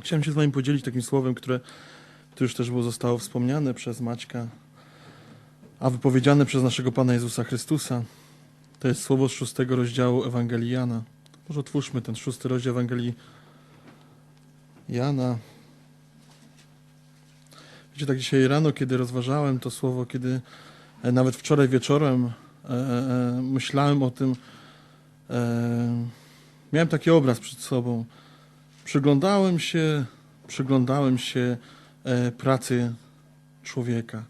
Chciałem się z Wami podzielić takim słowem, które, które już też było zostało wspomniane przez Maćka, a wypowiedziane przez naszego Pana Jezusa Chrystusa. To jest słowo z szóstego rozdziału Ewangelii Jana. Może otwórzmy ten szósty rozdział Ewangelii Jana. Wiecie, tak dzisiaj rano, kiedy rozważałem to słowo, kiedy e, nawet wczoraj wieczorem e, e, myślałem o tym, e, miałem taki obraz przed sobą. Przyglądałem się, przyglądałem się e, pracy człowieka.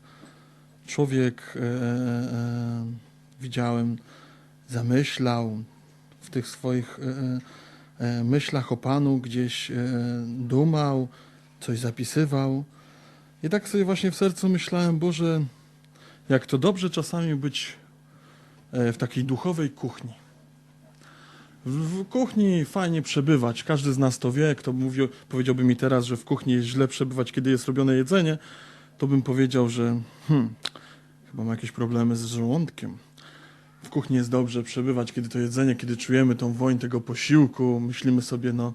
Człowiek, e, e, widziałem, zamyślał w tych swoich e, e, myślach o Panu, gdzieś e, dumał, coś zapisywał. I tak sobie właśnie w sercu myślałem, Boże, jak to dobrze czasami być e, w takiej duchowej kuchni. W, w kuchni fajnie przebywać. Każdy z nas to wie. Kto powiedziałby mi teraz, że w kuchni jest źle przebywać, kiedy jest robione jedzenie, to bym powiedział, że hmm, chyba ma jakieś problemy z żołądkiem. W kuchni jest dobrze przebywać, kiedy to jedzenie, kiedy czujemy tą woń tego posiłku, myślimy sobie, no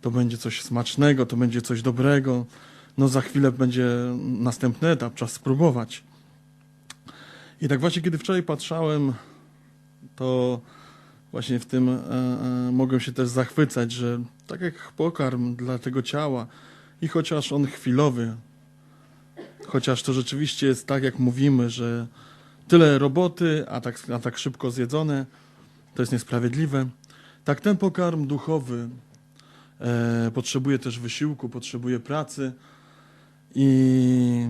to będzie coś smacznego, to będzie coś dobrego. No za chwilę będzie następny etap, czas spróbować. I tak właśnie, kiedy wczoraj patrzałem, to właśnie w tym e, e, mogłem się też zachwycać, że tak jak pokarm dla tego ciała i chociaż on chwilowy, chociaż to rzeczywiście jest tak, jak mówimy, że tyle roboty, a tak, a tak szybko zjedzone, to jest niesprawiedliwe, tak ten pokarm duchowy e, potrzebuje też wysiłku, potrzebuje pracy i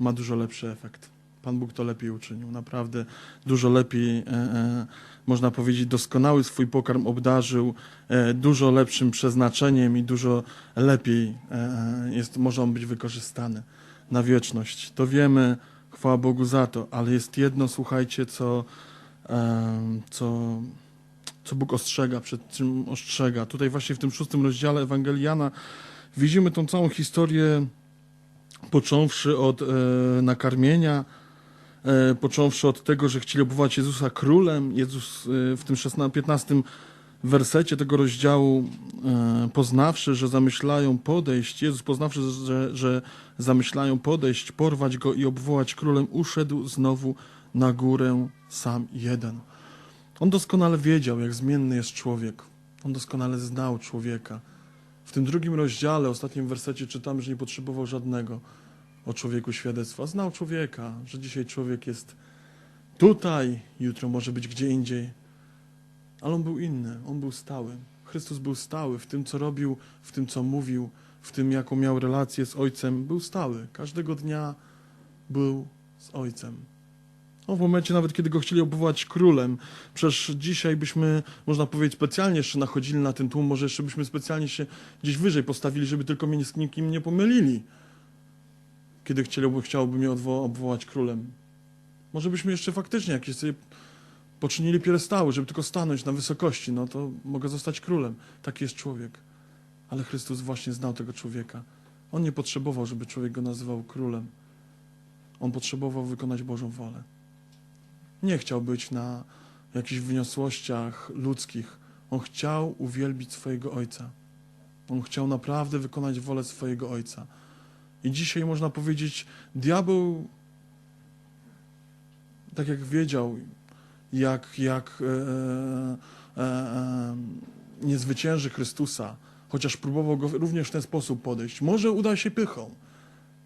ma dużo lepszy efekt. Pan Bóg to lepiej uczynił, naprawdę dużo lepiej, e, e, można powiedzieć, doskonały swój pokarm obdarzył, e, dużo lepszym przeznaczeniem i dużo lepiej jest, może on być wykorzystany na wieczność. To wiemy, chwała Bogu za to, ale jest jedno, słuchajcie, co, co, co Bóg ostrzega, przed czym ostrzega. Tutaj właśnie w tym szóstym rozdziale Ewangeliana widzimy tą całą historię, począwszy od nakarmienia, począwszy od tego, że chcieli obwołać Jezusa królem. Jezus e, w tym 16, 15 wersecie tego rozdziału, e, poznawszy, że zamyślają podejść, Jezus poznawszy, że, że zamyślają podejść, porwać go i obwołać królem, uszedł znowu na górę sam jeden. On doskonale wiedział, jak zmienny jest człowiek. On doskonale znał człowieka. W tym drugim rozdziale, ostatnim wersecie czytamy, że nie potrzebował żadnego o człowieku świadectwa. Znał człowieka, że dzisiaj człowiek jest tutaj, jutro może być gdzie indziej. Ale on był inny, on był stały. Chrystus był stały w tym, co robił, w tym, co mówił, w tym, jaką miał relację z Ojcem. Był stały. Każdego dnia był z Ojcem. No, w momencie nawet, kiedy go chcieli obwołać królem, przecież dzisiaj byśmy, można powiedzieć, specjalnie jeszcze nachodzili na ten tłum, może jeszcze byśmy specjalnie się gdzieś wyżej postawili, żeby tylko mnie z nikim nie pomylili, kiedy chcieliby, chciałoby mnie odwo- obwołać królem. Może byśmy jeszcze faktycznie jakieś sobie poczynili pierestały, żeby tylko stanąć na wysokości, no to mogę zostać królem. Taki jest człowiek. Ale Chrystus właśnie znał tego człowieka. On nie potrzebował, żeby człowiek go nazywał królem. On potrzebował wykonać Bożą wolę. Nie chciał być na jakichś wyniosłościach ludzkich. On chciał uwielbić swojego Ojca. On chciał naprawdę wykonać wolę swojego Ojca. I dzisiaj można powiedzieć, diabeł, tak jak wiedział, jak, jak e, e, e, nie zwycięży Chrystusa, chociaż próbował go również w ten sposób podejść. Może uda się pychą.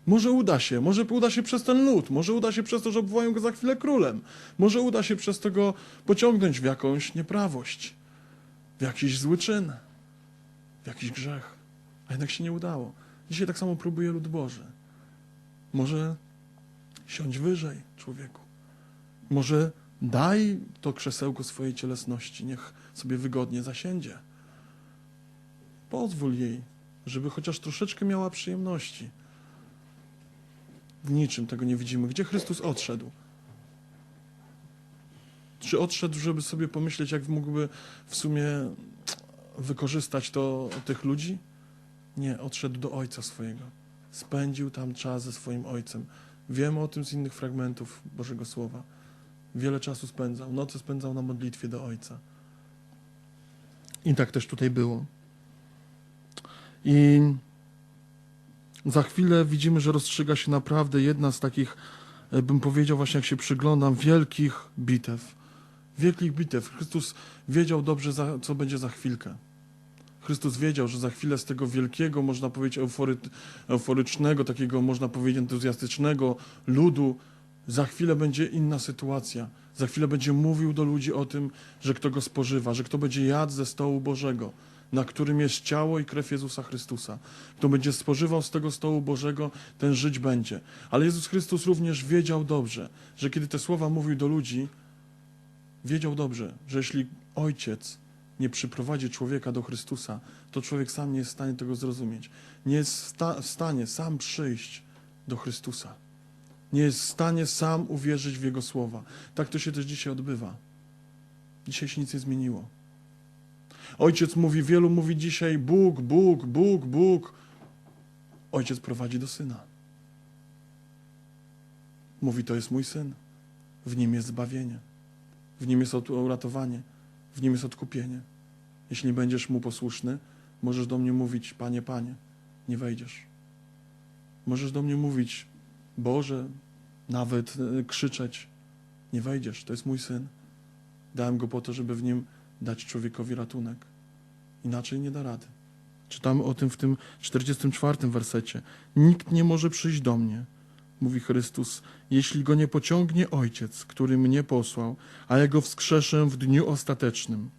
Może uda się, może uda się przez ten lud, może uda się przez to, że obwołają go za chwilę królem, może uda się przez to go pociągnąć w jakąś nieprawość, w jakiś zły czyn, w jakiś grzech. A jednak się nie udało. Dzisiaj tak samo próbuje lud Boży. Może siądź wyżej, człowieku. Może daj to krzesełko swojej cielesności, niech sobie wygodnie zasiędzie. Pozwól jej, żeby chociaż troszeczkę miała przyjemności. W niczym tego nie widzimy. Gdzie Chrystus odszedł? Czy odszedł, żeby sobie pomyśleć, jak mógłby w sumie wykorzystać to tych ludzi? Nie, odszedł do Ojca swojego. Spędził tam czas ze swoim Ojcem. Wiemy o tym z innych fragmentów Bożego Słowa. Wiele czasu spędzał. Noce spędzał na modlitwie do Ojca. I tak też tutaj było. I za chwilę widzimy, że rozstrzyga się naprawdę jedna z takich, e, bym powiedział właśnie jak się przyglądam, wielkich bitew. Wielkich bitew. Chrystus wiedział dobrze, co będzie za chwilkę. Chrystus wiedział, że za chwilę z tego wielkiego, można powiedzieć, eufory, euforycznego, takiego, można powiedzieć, entuzjastycznego ludu, za chwilę będzie inna sytuacja. Za chwilę będzie mówił do ludzi o tym, że kto go spożywa, że kto będzie jadł ze stołu Bożego, na którym jest ciało i krew Jezusa Chrystusa. Kto będzie spożywał z tego stołu Bożego, ten żyć będzie. Ale Jezus Chrystus również wiedział dobrze, że kiedy te słowa mówił do ludzi, wiedział dobrze, że jeśli Ojciec nie przyprowadzi człowieka do Chrystusa, to człowiek sam nie jest w stanie tego zrozumieć. Nie jest sta- w stanie sam przyjść do Chrystusa. Nie jest w stanie sam uwierzyć w Jego słowa. Tak to się też dzisiaj odbywa. Dzisiaj się nic nie zmieniło. Ojciec mówi, wielu mówi dzisiaj Bóg, Bóg, Bóg, Bóg. Ojciec prowadzi do syna. Mówi, to jest mój syn. W nim jest zbawienie. W nim jest uratowanie. W nim jest odkupienie. Jeśli będziesz mu posłuszny, możesz do mnie mówić, Panie, Panie, nie wejdziesz. Możesz do mnie mówić, Boże, nawet e, krzyczeć, nie wejdziesz, to jest mój syn. Dałem go po to, żeby w nim dać człowiekowi ratunek. Inaczej nie da rady. Czytamy o tym w tym 44 wersecie. Nikt nie może przyjść do mnie, mówi Chrystus, jeśli go nie pociągnie Ojciec, który mnie posłał, a ja go wskrzeszę w dniu ostatecznym.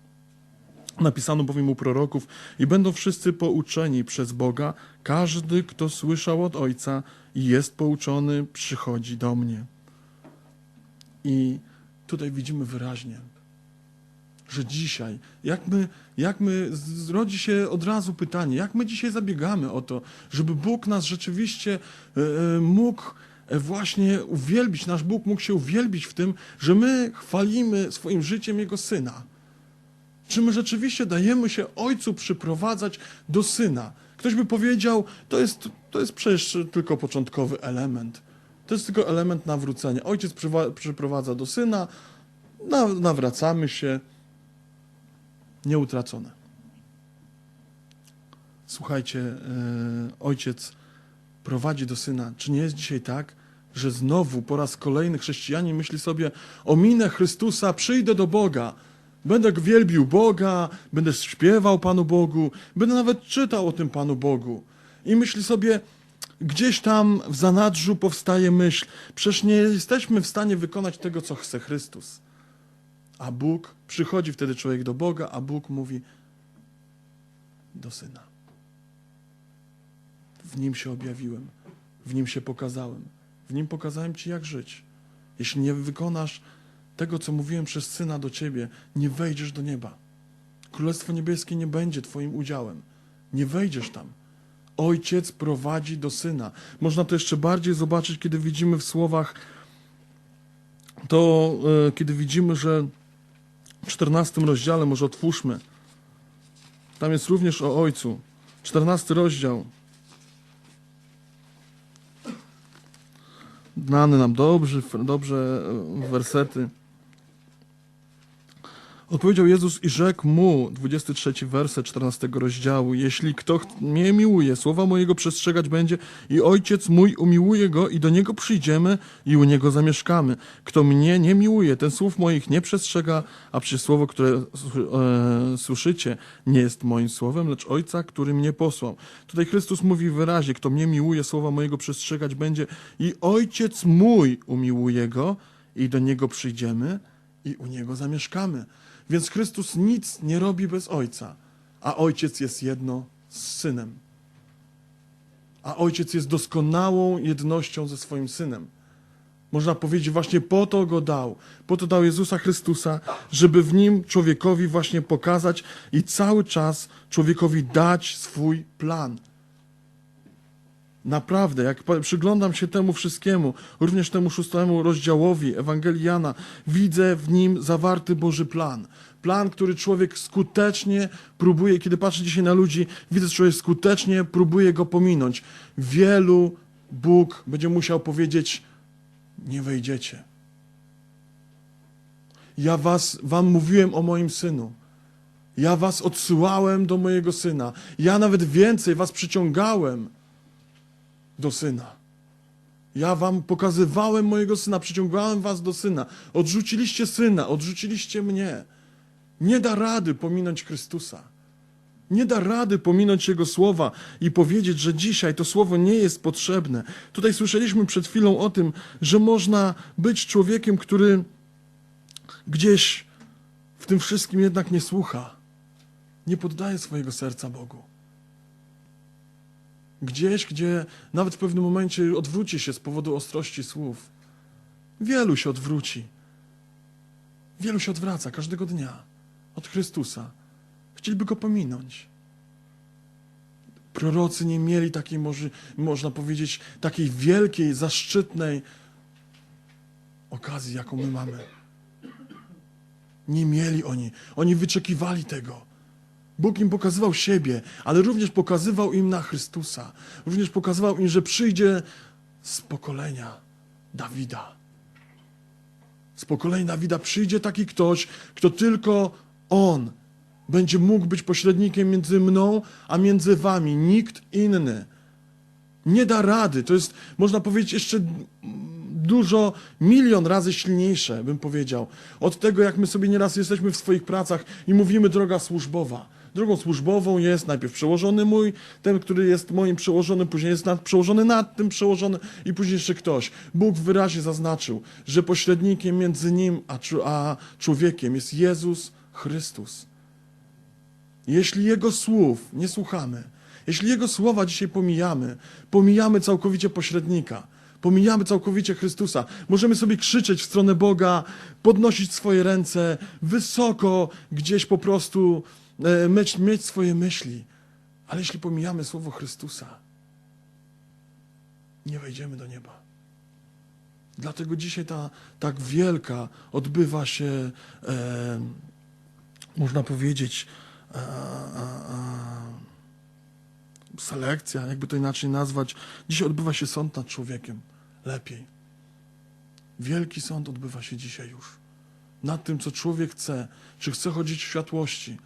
Napisano bowiem u proroków i będą wszyscy pouczeni przez Boga. Każdy, kto słyszał od Ojca i jest pouczony, przychodzi do mnie. I tutaj widzimy wyraźnie, że dzisiaj, jak my, jak my, zrodzi się od razu pytanie, jak my dzisiaj zabiegamy o to, żeby Bóg nas rzeczywiście e, e, mógł właśnie uwielbić, nasz Bóg mógł się uwielbić w tym, że my chwalimy swoim życiem Jego Syna. Czy my rzeczywiście dajemy się Ojcu przyprowadzać do Syna? Ktoś by powiedział, to jest, to jest przecież tylko początkowy element. To jest tylko element nawrócenia. Ojciec przyprowadza do Syna, na, nawracamy się, nieutracone. Słuchajcie, e, Ojciec prowadzi do Syna. Czy nie jest dzisiaj tak, że znowu po raz kolejny chrześcijanin myśli sobie, ominę Chrystusa, przyjdę do Boga, Będę wielbił Boga, będę śpiewał Panu Bogu, będę nawet czytał o tym Panu Bogu. I myśli sobie, gdzieś tam w zanadrzu powstaje myśl, przecież nie jesteśmy w stanie wykonać tego, co chce Chrystus. A Bóg, przychodzi wtedy człowiek do Boga, a Bóg mówi do Syna. W Nim się objawiłem, w Nim się pokazałem, w Nim pokazałem Ci, jak żyć. Jeśli nie wykonasz tego, co mówiłem przez Syna do Ciebie, nie wejdziesz do nieba. Królestwo Niebieskie nie będzie Twoim udziałem. Nie wejdziesz tam. Ojciec prowadzi do Syna. Można to jeszcze bardziej zobaczyć, kiedy widzimy w słowach to, e, kiedy widzimy, że w 14 rozdziale, może otwórzmy, tam jest również o Ojcu. 14 rozdział. Znany nam dobrze, dobrze e, wersety. Odpowiedział Jezus i rzekł mu, 23 werset 14 rozdziału, jeśli kto mnie miłuje, słowa mojego przestrzegać będzie i Ojciec mój umiłuje go i do niego przyjdziemy i u niego zamieszkamy. Kto mnie nie miłuje, ten słów moich nie przestrzega, a przecież słowo, które e, słyszycie, nie jest moim słowem, lecz Ojca, który mnie posłał. Tutaj Chrystus mówi wyraźnie, kto mnie miłuje, słowa mojego przestrzegać będzie i Ojciec mój umiłuje go i do niego przyjdziemy i u niego zamieszkamy. Więc Chrystus nic nie robi bez Ojca, a Ojciec jest jedno z Synem. A Ojciec jest doskonałą jednością ze swoim Synem. Można powiedzieć, właśnie po to go dał. Po to dał Jezusa Chrystusa, żeby w nim człowiekowi właśnie pokazać i cały czas człowiekowi dać swój plan. Naprawdę, jak przyglądam się temu wszystkiemu, również temu szóstemu rozdziałowi Ewangelii Jana, widzę w nim zawarty Boży plan. Plan, który człowiek skutecznie próbuje, kiedy patrzę dzisiaj na ludzi, widzę, że człowiek skutecznie próbuje go pominąć. Wielu Bóg będzie musiał powiedzieć: Nie wejdziecie. Ja was, wam mówiłem o moim synu. Ja was odsyłałem do mojego syna. Ja nawet więcej was przyciągałem. Do syna. Ja wam pokazywałem mojego syna, przyciągałem was do syna. Odrzuciliście syna, odrzuciliście mnie. Nie da rady pominąć Chrystusa. Nie da rady pominąć Jego słowa i powiedzieć, że dzisiaj to słowo nie jest potrzebne. Tutaj słyszeliśmy przed chwilą o tym, że można być człowiekiem, który gdzieś w tym wszystkim jednak nie słucha, nie poddaje swojego serca Bogu. Gdzieś, gdzie nawet w pewnym momencie odwróci się z powodu ostrości słów. Wielu się odwróci. Wielu się odwraca każdego dnia od Chrystusa. Chcieliby go pominąć. Prorocy nie mieli takiej, można powiedzieć, takiej wielkiej, zaszczytnej okazji, jaką my mamy. Nie mieli oni. Oni wyczekiwali tego. Bóg im pokazywał siebie, ale również pokazywał im na Chrystusa. Również pokazywał im, że przyjdzie z pokolenia Dawida. Z pokolenia Dawida przyjdzie taki ktoś, kto tylko on będzie mógł być pośrednikiem między mną a między wami. Nikt inny. Nie da rady. To jest, można powiedzieć, jeszcze dużo, milion razy silniejsze, bym powiedział. Od tego, jak my sobie nieraz jesteśmy w swoich pracach i mówimy droga służbowa. Drogą służbową jest najpierw przełożony mój, ten, który jest moim przełożonym, później jest nad, przełożony nad tym przełożony i później jeszcze ktoś. Bóg wyraźnie zaznaczył, że pośrednikiem między nim a, a człowiekiem jest Jezus Chrystus. Jeśli Jego słów nie słuchamy, jeśli Jego słowa dzisiaj pomijamy, pomijamy całkowicie pośrednika, pomijamy całkowicie Chrystusa, możemy sobie krzyczeć w stronę Boga, podnosić swoje ręce, wysoko gdzieś po prostu mieć, mieć swoje myśli, ale jeśli pomijamy słowo Chrystusa, nie wejdziemy do nieba. Dlatego dzisiaj ta tak wielka odbywa się, e, można powiedzieć, selekcja, jakby to inaczej nazwać. Dzisiaj odbywa się sąd nad człowiekiem. Lepiej. Wielki sąd odbywa się dzisiaj już. Nad tym, co człowiek chce. Czy chce chodzić w światłości.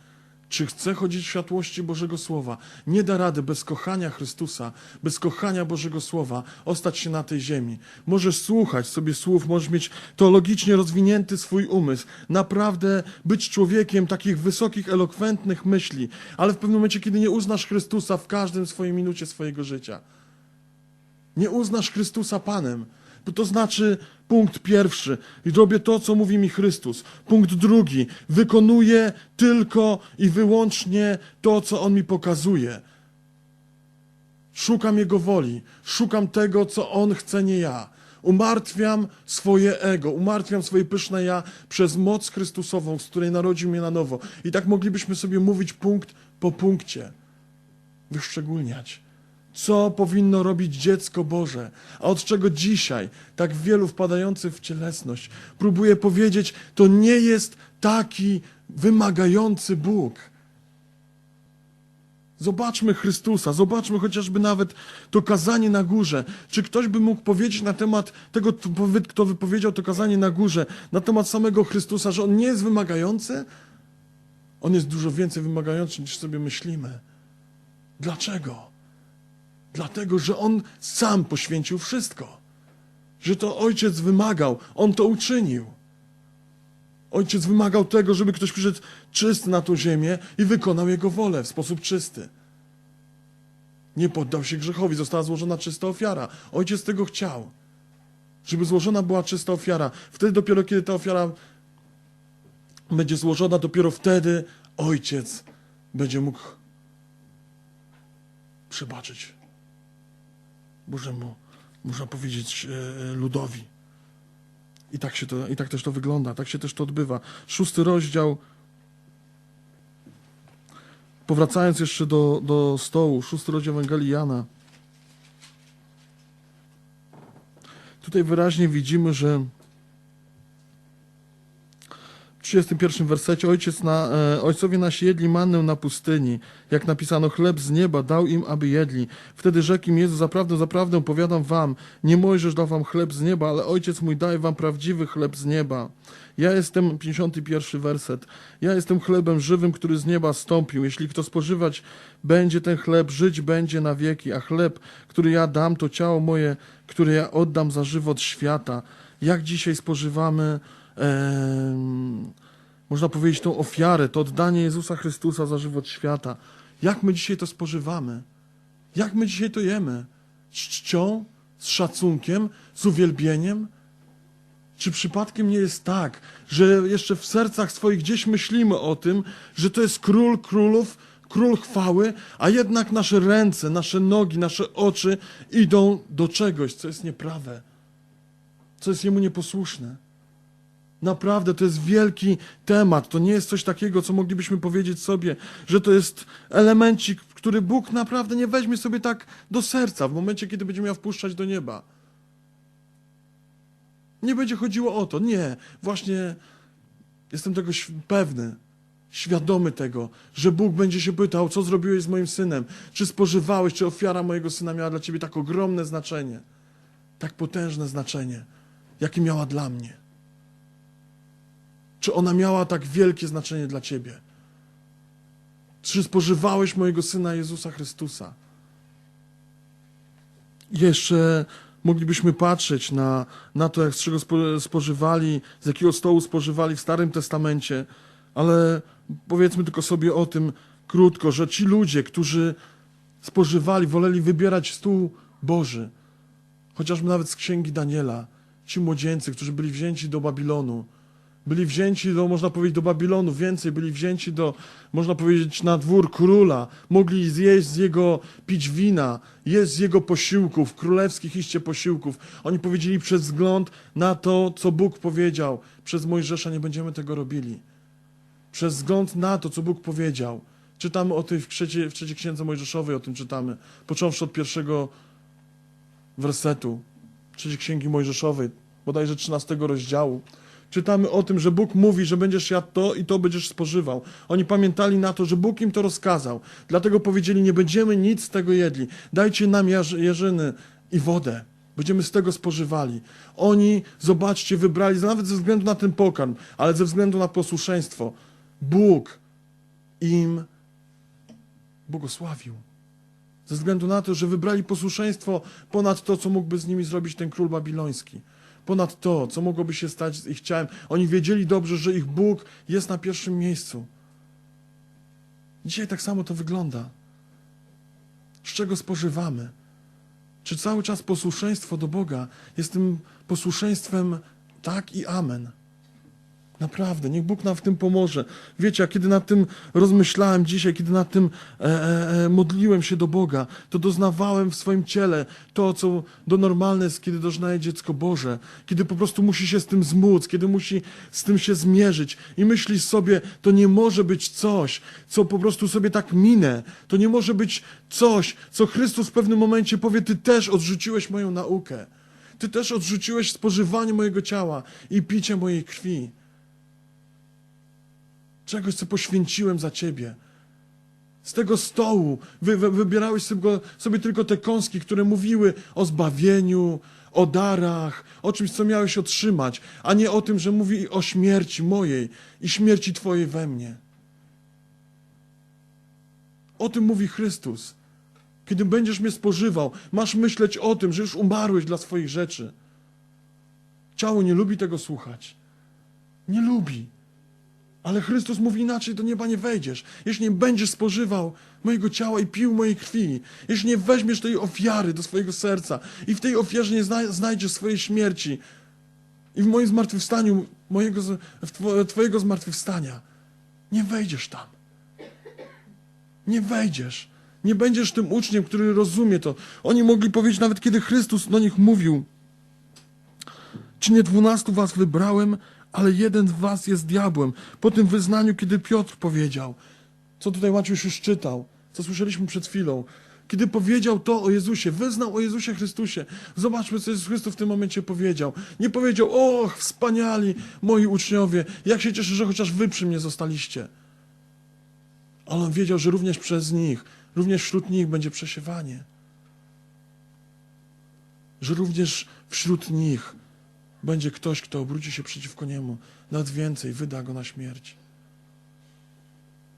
Czy chce chodzić w światłości Bożego Słowa. Nie da rady bez kochania Chrystusa, bez kochania Bożego Słowa ostać się na tej ziemi. Możesz słuchać sobie słów, możesz mieć teologicznie rozwinięty swój umysł. Naprawdę być człowiekiem takich wysokich, elokwentnych myśli. Ale w pewnym momencie, kiedy nie uznasz Chrystusa w każdym swojej minucie swojego życia, nie uznasz Chrystusa Panem. To znaczy punkt pierwszy, robię to, co mówi mi Chrystus. Punkt drugi, wykonuję tylko i wyłącznie to, co On mi pokazuje. Szukam Jego woli, szukam tego, co On chce, nie ja. Umartwiam swoje ego, umartwiam swoje pyszne ja przez moc Chrystusową, z której narodził mnie na nowo. I tak moglibyśmy sobie mówić punkt po punkcie, wyszczególniać co powinno robić dziecko Boże, a od czego dzisiaj tak wielu wpadających w cielesność próbuje powiedzieć, to nie jest taki wymagający Bóg. Zobaczmy Chrystusa, zobaczmy chociażby nawet to kazanie na górze. Czy ktoś by mógł powiedzieć na temat tego, kto wypowiedział to kazanie na górze, na temat samego Chrystusa, że on nie jest wymagający? On jest dużo więcej wymagający niż sobie myślimy. Dlaczego? Dlatego, że On sam poświęcił wszystko. Że to Ojciec wymagał, On to uczynił. Ojciec wymagał tego, żeby ktoś przyszedł czysty na tą ziemię i wykonał Jego wolę w sposób czysty. Nie poddał się grzechowi, została złożona czysta ofiara. Ojciec tego chciał, żeby złożona była czysta ofiara. Wtedy dopiero, kiedy ta ofiara będzie złożona, dopiero wtedy Ojciec będzie mógł przebaczyć Bożemu, można powiedzieć, e, ludowi. I tak, się to, I tak też to wygląda, tak się też to odbywa. Szósty rozdział. Powracając jeszcze do, do stołu, szósty rozdział Ewangelii Jana. Tutaj wyraźnie widzimy, że 31 wersecie ojciec na, e, ojcowie nasi jedli mannę na pustyni. Jak napisano, chleb z nieba dał im, aby jedli. Wtedy rzekł im Jezus, zaprawdę, zaprawdę powiadam wam, nie Mojżesz dał wam chleb z nieba, ale ojciec mój daje wam prawdziwy chleb z nieba. Ja jestem, 51 werset, ja jestem chlebem żywym, który z nieba stąpił. Jeśli kto spożywać będzie ten chleb, żyć będzie na wieki, a chleb, który ja dam, to ciało moje, które ja oddam za żywot świata. Jak dzisiaj spożywamy można powiedzieć, tą ofiarę, to oddanie Jezusa Chrystusa za żywot świata. Jak my dzisiaj to spożywamy? Jak my dzisiaj to jemy? Z czcią, z szacunkiem, z uwielbieniem? Czy przypadkiem nie jest tak, że jeszcze w sercach swoich gdzieś myślimy o tym, że to jest król królów, król chwały, a jednak nasze ręce, nasze nogi, nasze oczy idą do czegoś, co jest nieprawe, co jest jemu nieposłuszne? Naprawdę, to jest wielki temat. To nie jest coś takiego, co moglibyśmy powiedzieć sobie, że to jest elemencik, który Bóg naprawdę nie weźmie sobie tak do serca w momencie, kiedy będzie miał wpuszczać do nieba. Nie będzie chodziło o to. Nie. Właśnie jestem tego pewny, świadomy tego, że Bóg będzie się pytał, co zrobiłeś z moim synem? Czy spożywałeś, czy ofiara mojego syna miała dla ciebie tak ogromne znaczenie, tak potężne znaczenie, jakie miała dla mnie? Czy ona miała tak wielkie znaczenie dla ciebie? Czy spożywałeś mojego syna Jezusa Chrystusa? Jeszcze moglibyśmy patrzeć na, na to, jak z czego spo, spożywali, z jakiego stołu spożywali w Starym Testamencie, ale powiedzmy tylko sobie o tym krótko, że ci ludzie, którzy spożywali, woleli wybierać stół Boży, chociażby nawet z księgi Daniela, ci młodzieńcy, którzy byli wzięci do Babilonu, byli wzięci do, można powiedzieć, do Babilonu, więcej, byli wzięci do, można powiedzieć, na dwór króla, mogli zjeść z jego, pić wina, jeść z jego posiłków, królewskich iście posiłków. Oni powiedzieli przez wzgląd na to, co Bóg powiedział, przez Mojżesza nie będziemy tego robili. Przez wzgląd na to, co Bóg powiedział. Czytamy o tym w trzeciej, w trzeciej księdze Mojżeszowej, o tym czytamy, począwszy od pierwszego wersetu trzeciej księgi Mojżeszowej, bodajże 13 rozdziału. Czytamy o tym, że Bóg mówi, że będziesz jadł to i to będziesz spożywał. Oni pamiętali na to, że Bóg im to rozkazał. Dlatego powiedzieli, nie będziemy nic z tego jedli. Dajcie nam jarz- jeżyny i wodę. Będziemy z tego spożywali. Oni, zobaczcie, wybrali, nawet ze względu na ten pokarm, ale ze względu na posłuszeństwo, Bóg im błogosławił. Ze względu na to, że wybrali posłuszeństwo ponad to, co mógłby z nimi zrobić ten król babiloński. Ponad to, co mogłoby się stać z ich ciałem. Oni wiedzieli dobrze, że ich Bóg jest na pierwszym miejscu. Dzisiaj tak samo to wygląda. Z czego spożywamy? Czy cały czas posłuszeństwo do Boga jest tym posłuszeństwem tak i amen? Naprawdę, niech Bóg nam w tym pomoże. Wiecie, a kiedy nad tym rozmyślałem dzisiaj, kiedy nad tym e, e, e, modliłem się do Boga, to doznawałem w swoim ciele to, co do normalne jest, kiedy doznaje dziecko Boże, kiedy po prostu musi się z tym zmóc, kiedy musi z tym się zmierzyć i myślisz sobie, to nie może być coś, co po prostu sobie tak minę. To nie może być coś, co Chrystus w pewnym momencie powie, ty też odrzuciłeś moją naukę. Ty też odrzuciłeś spożywanie mojego ciała i picie mojej krwi czegoś, co poświęciłem za ciebie. Z tego stołu wy, wy, wybierałeś sobie, sobie tylko te kąski, które mówiły o zbawieniu, o darach, o czymś, co miałeś otrzymać, a nie o tym, że mówi o śmierci mojej i śmierci Twojej we mnie. O tym mówi Chrystus. Kiedy będziesz mnie spożywał, masz myśleć o tym, że już umarłeś dla swoich rzeczy. Ciało nie lubi tego słuchać. Nie lubi. Ale Chrystus mówi inaczej, do nieba nie wejdziesz. Jeśli nie będziesz spożywał mojego ciała i pił mojej krwi, jeśli nie weźmiesz tej ofiary do swojego serca i w tej ofierze nie zna- znajdziesz swojej śmierci i w moim zmartwychwstaniu, mojego, w two- twojego zmartwychwstania, nie wejdziesz tam. Nie wejdziesz. Nie będziesz tym uczniem, który rozumie to. Oni mogli powiedzieć, nawet kiedy Chrystus do nich mówił, czy nie dwunastu was wybrałem, ale jeden z was jest diabłem. Po tym wyznaniu, kiedy Piotr powiedział, co tutaj Maciuś już czytał, co słyszeliśmy przed chwilą, kiedy powiedział to o Jezusie, wyznał o Jezusie Chrystusie. Zobaczmy, co Jezus Chrystus w tym momencie powiedział. Nie powiedział, och, wspaniali moi uczniowie, jak się cieszę, że chociaż wy przy mnie zostaliście. Ale on wiedział, że również przez nich, również wśród nich będzie przesiewanie. Że również wśród nich będzie ktoś, kto obróci się przeciwko niemu. Nawet więcej, wyda go na śmierć.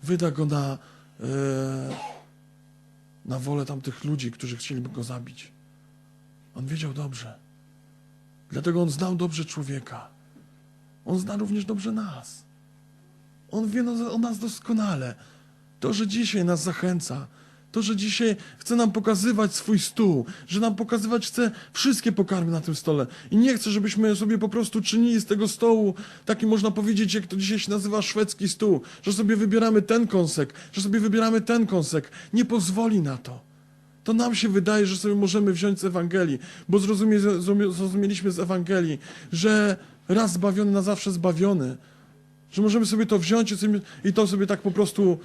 Wyda go na, e, na wolę tamtych ludzi, którzy chcieliby go zabić. On wiedział dobrze. Dlatego on znał dobrze człowieka. On zna również dobrze nas. On wie no- o nas doskonale. To, że dzisiaj nas zachęca, to, że dzisiaj chce nam pokazywać swój stół, że nam pokazywać chce wszystkie pokarmy na tym stole. I nie chce, żebyśmy sobie po prostu czynili z tego stołu taki, można powiedzieć, jak to dzisiaj się nazywa, szwedzki stół, że sobie wybieramy ten kąsek, że sobie wybieramy ten kąsek. Nie pozwoli na to. To nam się wydaje, że sobie możemy wziąć z Ewangelii, bo zrozumie, zrozumie- zrozumieliśmy z Ewangelii, że raz zbawiony, na zawsze zbawiony. Że możemy sobie to wziąć i, i to sobie tak po prostu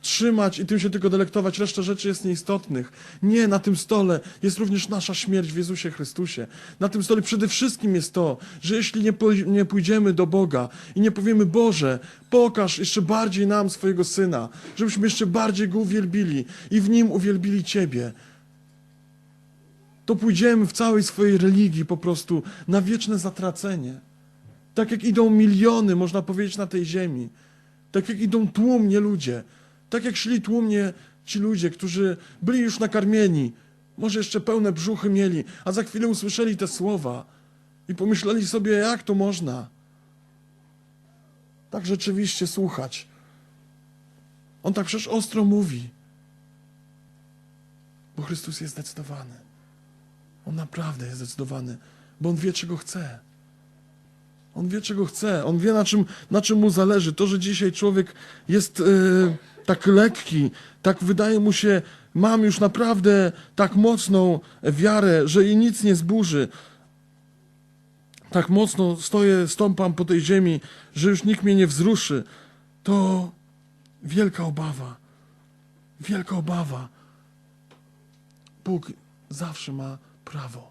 trzymać i tym się tylko delektować. Reszta rzeczy jest nieistotnych. Nie, na tym stole jest również nasza śmierć w Jezusie Chrystusie. Na tym stole przede wszystkim jest to, że jeśli nie, pójdziemy do Boga i nie powiemy, Boże, pokaż jeszcze bardziej nam swojego Syna, żebyśmy jeszcze bardziej Go uwielbili i w Nim uwielbili Ciebie, to pójdziemy w całej swojej religii po prostu na wieczne zatracenie. Tak jak idą miliony, można powiedzieć, na tej ziemi. Tak jak idą tłumnie ludzie. Tak jak szli tłumnie ci ludzie, którzy byli już nakarmieni. Może jeszcze pełne brzuchy mieli, a za chwilę usłyszeli te słowa i pomyśleli sobie, jak to można. Tak rzeczywiście słuchać. On tak przecież ostro mówi. Bo Chrystus jest zdecydowany. On naprawdę jest zdecydowany, bo on wie, czego chce. On wie, czego chce. On wie, na czym, na czym mu zależy. To, że dzisiaj człowiek jest e, tak lekki, tak wydaje mu się, mam już naprawdę tak mocną wiarę, że jej nic nie zburzy. Tak mocno stoję, stąpam po tej ziemi, że już nikt mnie nie wzruszy. To wielka obawa. Wielka obawa. Bóg zawsze ma prawo.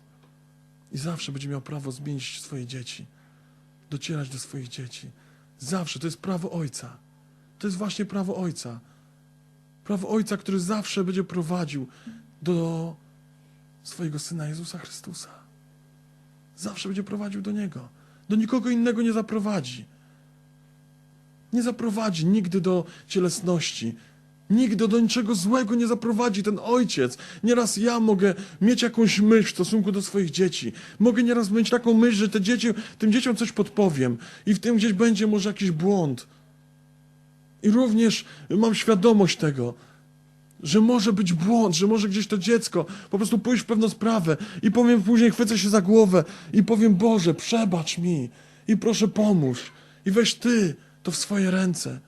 I zawsze będzie miał prawo zmienić swoje dzieci docierać do swoich dzieci. Zawsze. To jest prawo Ojca. To jest właśnie prawo Ojca. Prawo Ojca, który zawsze będzie prowadził do swojego Syna Jezusa Chrystusa. Zawsze będzie prowadził do Niego. Do nikogo innego nie zaprowadzi. Nie zaprowadzi nigdy do cielesności. Nigdy do niczego złego nie zaprowadzi ten ojciec. Nieraz ja mogę mieć jakąś myśl w stosunku do swoich dzieci. Mogę nieraz mieć taką myśl, że te dzieci, tym dzieciom coś podpowiem i w tym gdzieś będzie może jakiś błąd. I również mam świadomość tego, że może być błąd, że może gdzieś to dziecko po prostu pójść w pewną sprawę i powiem później, chwycę się za głowę i powiem, Boże, przebacz mi i proszę pomóż i weź Ty to w swoje ręce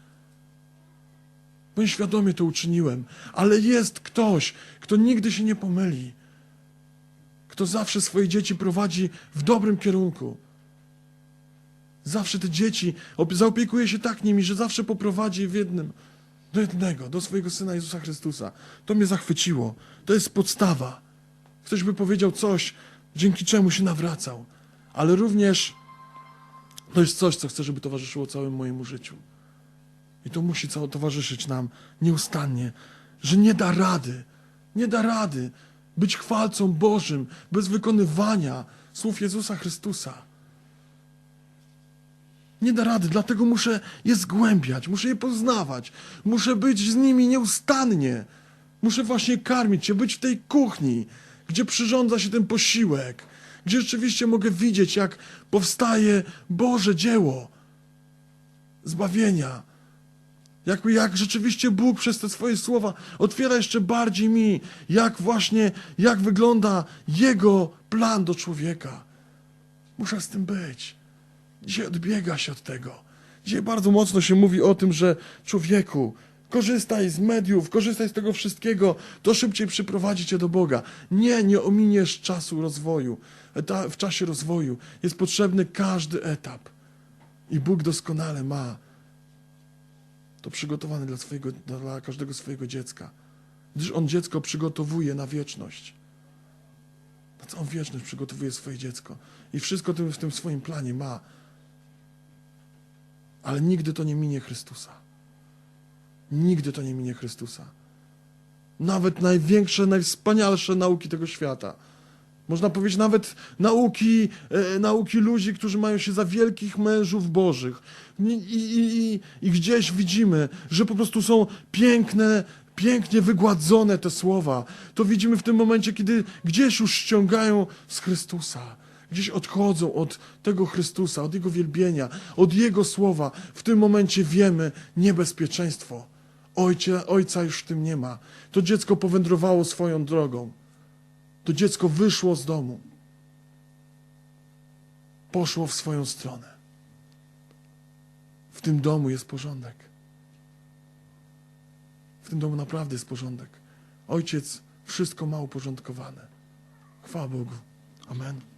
bo świadomie to uczyniłem. Ale jest ktoś, kto nigdy się nie pomyli, kto zawsze swoje dzieci prowadzi w dobrym kierunku. Zawsze te dzieci op- zaopiekuje się tak nimi, że zawsze poprowadzi je w jednym, do jednego, do swojego Syna Jezusa Chrystusa. To mnie zachwyciło. To jest podstawa. Ktoś by powiedział coś, dzięki czemu się nawracał. Ale również to jest coś, co chcę, żeby towarzyszyło całemu mojemu życiu. I to musi towarzyszyć nam nieustannie, że nie da rady, nie da rady być chwalcą Bożym bez wykonywania słów Jezusa Chrystusa. Nie da rady, dlatego muszę je zgłębiać, muszę je poznawać, muszę być z nimi nieustannie. Muszę właśnie karmić się, być w tej kuchni, gdzie przyrządza się ten posiłek, gdzie rzeczywiście mogę widzieć, jak powstaje Boże dzieło zbawienia, jakby jak rzeczywiście Bóg przez te swoje słowa otwiera jeszcze bardziej mi, jak właśnie, jak wygląda Jego plan do człowieka. Muszę z tym być. Dzisiaj odbiega się od tego. Dzisiaj bardzo mocno się mówi o tym, że człowieku, korzystaj z mediów, korzystaj z tego wszystkiego, to szybciej przyprowadzi cię do Boga. Nie, nie ominiesz czasu rozwoju. Eta- w czasie rozwoju jest potrzebny każdy etap. I Bóg doskonale ma to przygotowane dla, swojego, dla każdego swojego dziecka. gdyż On dziecko przygotowuje na wieczność. Na całą wieczność przygotowuje swoje dziecko. I wszystko w tym swoim planie ma. Ale nigdy to nie minie Chrystusa. Nigdy to nie minie Chrystusa. Nawet największe, najwspanialsze nauki tego świata. Można powiedzieć nawet nauki, e, nauki ludzi, którzy mają się za wielkich mężów bożych. I, i, i, I gdzieś widzimy, że po prostu są piękne, pięknie wygładzone te słowa. To widzimy w tym momencie, kiedy gdzieś już ściągają z Chrystusa. Gdzieś odchodzą od tego Chrystusa, od Jego wielbienia, od Jego słowa. W tym momencie wiemy niebezpieczeństwo. Ojcie, ojca już w tym nie ma. To dziecko powędrowało swoją drogą. To dziecko wyszło z domu. Poszło w swoją stronę. W tym domu jest porządek. W tym domu naprawdę jest porządek. Ojciec wszystko ma uporządkowane. Chwała Bogu. Amen.